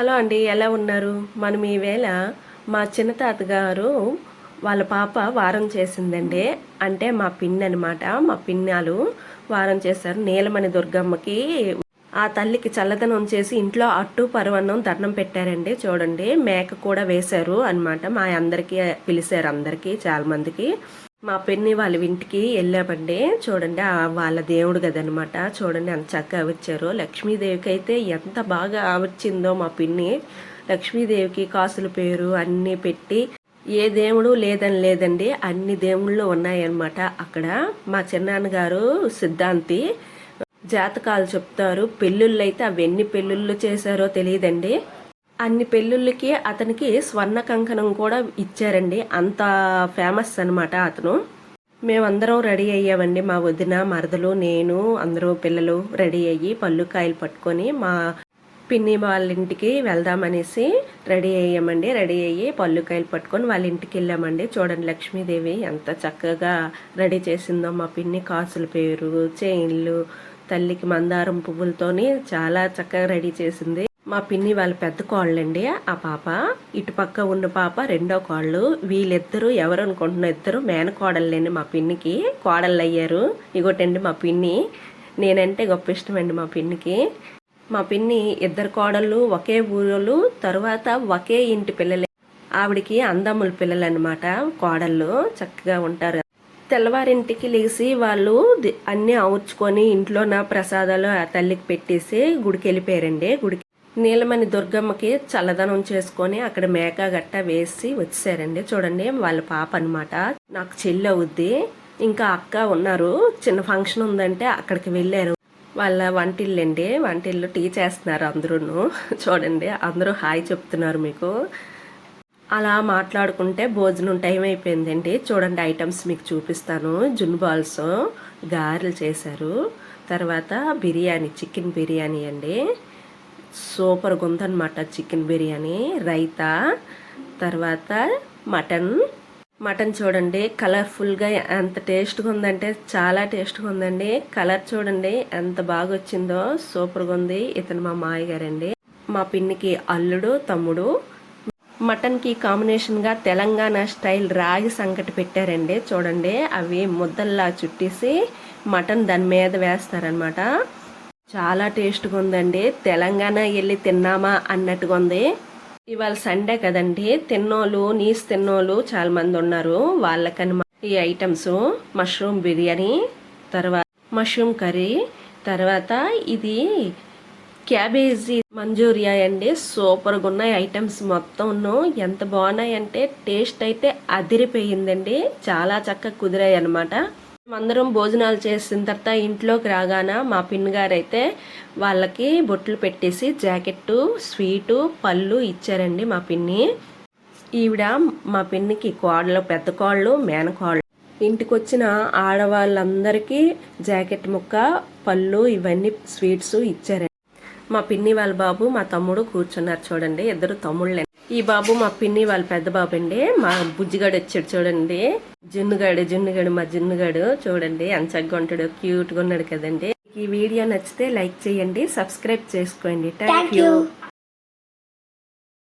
Hello అండి ఎలా ఉన్నారు? మనం ఈవేళ మా చిన్న తాతగారు వాళ్ళ పాప వారం చేసిందండి. అంటే మా పిన్ని అనమాట మా పిన్నాలు వారం చేశారు. నీలమణి దుర్గమ్మకి ఆ తల్లికి చల్లదనం చేసి ఇంట్లో అట్టు పరవన్నం దండం పెట్టారండి. చూడండి మేక కూడా వేశారు అన్నమాట. మా అందరికీ పిలిచారు అందరికీ చాలా మందికి. మా పిన్ని వాళ్ళ ఇంటికి వెళ్ళామండి. చూడండి వాళ్ళ దేవుడు కదనమాట చూడండి ఎంత చక్కగా వచ్చారు లక్ష్మీదేవికి అయితే ఎంత బాగా వచ్చిందో మా పిన్ని. లక్ష్మీదేవికి కాసుల పేరు అన్నీ పెట్టి ఏ దేవుడు లేదని లేదండి అన్ని దేవుళ్ళు ఉన్నాయన్నమాట. అక్కడ మా చిన్నాన్నగారు సిద్ధాంతి జాతకాలు చెప్తారు. పెళ్ళిళ్ళు అయితే అవి ఎన్ని పెళ్ళిళ్ళు చేశారో తెలియదండి. అన్ని పెళ్ళిళ్ళకి అతనికి స్వర్ణ కంకణం కూడా ఇచ్చారండి. అంత ఫేమస్ అనమాట అతను. మేమందరం రెడీ అయ్యామండి మా వదిన మరదలు నేను అందరూ పిల్లలు రెడీ అయ్యి పళ్ళు కాయలు పట్టుకొని మా పిన్ని వాళ్ళ ఇంటికి వెళ్దామనేసి రెడీ అయ్యామండి. రెడీ అయ్యి పళ్ళు కాయలు పట్టుకొని వాళ్ళ ఇంటికి వెళ్ళామండి. చూడండి లక్ష్మీదేవి ఎంత చక్కగా రెడీ చేసిందో మా పిన్ని కాసుల పేరు చైన్లు తల్లికి మందారం పువ్వులతోని చాలా చక్కగా రెడీ చేసింది. మా పిన్ని వాళ్ళ పెద్ద కోళ్ళండి ఆ పాప. ఇటుపక్క ఉన్న పాప రెండో కోళ్ళు వీళ్ళిద్దరూ ఎవరు అనుకుంటున్న ఇద్దరు మేనకోడళ్ళండి మా పిన్నికి. కోడళ్ళు అయ్యారు ఇగోటండి మా పిన్ని. నేనంటే గొప్ప ఇష్టమండి మా పిన్నికి. మా పిన్ని ఇద్దరు కోడళ్ళు ఒకే ఊరోళ్ళు తర్వాత ఒకే ఇంటి పిల్లలే. ఆవిడికి అందముల పిల్లలు అనమాట కోడళ్ళు చక్కగా ఉంటారు. తెల్లవారింటికి లేచి వాళ్ళు అన్నీ ఆవుర్చుకొని ఇంట్లో నా ప్రసాదాలు ఆ తల్లికి పెట్టేసి గుడికి వెళ్ళిపోయారండి. గుడికి నీలమణి దుర్గమ్మకి చల్లదనం చేసుకొని అక్కడ మేక గట్ట వేసి వచ్చేసారండి. చూడండి వాళ్ళ పాప అనమాట నాకు చెల్లి అవుద్ది. ఇంకా అక్క ఉన్నారు. చిన్న ఫంక్షన్ ఉందంటే అక్కడికి వెళ్ళారు. వాళ్ళ వంటిల్లు అండి వంటిల్లు టీ చేస్తున్నారు అందరూ చూడండి అందరూ హాయ్ చెప్తున్నారు మీకు. అలా మాట్లాడుకుంటే భోజనం టైం అయిపోయిందండి. చూడండి ఐటమ్స్ మీకు చూపిస్తాను. జున్ బాల్స్ గారెలు చేశారు. తర్వాత బిర్యానీ చికెన్ బిర్యానీ అండి. సూపర్గా ఉందన్నమాట చికెన్ బిర్యానీ రైతా తర్వాత మటన్. మటన్ చూడండి కలర్ఫుల్గా ఎంత టేస్ట్గా ఉందంటే చాలా టేస్ట్గా ఉందండి. కలర్ చూడండి ఎంత బాగా వచ్చిందో సూపర్గా ఉంది. ఇతను మా మాయ గారండి. మా పిన్నికి అల్లుడు తమ్ముడు. మటన్కి కాంబినేషన్గా తెలంగాణ స్టైల్ రాగి సంకటి పెట్టారండి. చూడండి అవి ముద్దల్లా చుట్టేసి మటన్ దాని మీద వేస్తారనమాట చాలా టేస్ట్గా ఉందండి. తెలంగాణ వెళ్ళి తిన్నామా అన్నట్టుగా ఉంది ఇవాళ సండే కదండి. తిన్నోళ్ళు నీస్ తిన్నోళ్ళు చాలా మంది ఉన్నారు. వాళ్ళకని ఈ ఐటమ్స్. మష్రూమ్ బిర్యానీ తర్వాత మష్రూమ్ కర్రీ తర్వాత ఇది క్యాబేజీ మంజూరియా అండి. సూపర్గా ఉన్నాయి ఐటమ్స్ మొత్తం ఎంత బాగున్నాయంటే టేస్ట్ అయితే అదిరిపోయిందండి. చాలా చక్కగా కుదిరాయి అనమాట అందరం భోజనాలు చేసిన తర్వాత ఇంట్లోకి రాగాన మా పిన్నిగారు అయితే వాళ్ళకి బొట్లు పెట్టేసి జాకెట్టు స్వీటు పళ్ళు ఇచ్చారండి మా పిన్ని. ఈవిడ మా పిన్నికి కోడలు పెద్ద కోళ్ళు మేనకోళ్ళు ఇంటికి వచ్చిన ఆడవాళ్ళందరికీ జాకెట్ ముక్క పళ్ళు ఇవన్నీ స్వీట్స్ ఇచ్చారండి. మా పిన్ని వాళ్ళ బాబు మా తమ్ముడు కూర్చున్నారు చూడండి ఇద్దరు తమ్ముళ్ళే. ఈ బాబు మా పిన్ని వాళ్ళ పెద్ద బాబు అండి మా బుజ్జిగాడు వచ్చాడు చూడండి. జున్నుగాడు జున్నుగాడు మా జున్నుగాడు చూడండి చక్కగా ఉంటాడు క్యూట్గా ఉన్నాడు కదండి. ఈ వీడియో నచ్చితే లైక్ చేయండి సబ్స్క్రైబ్ చేసుకోండి. Thank you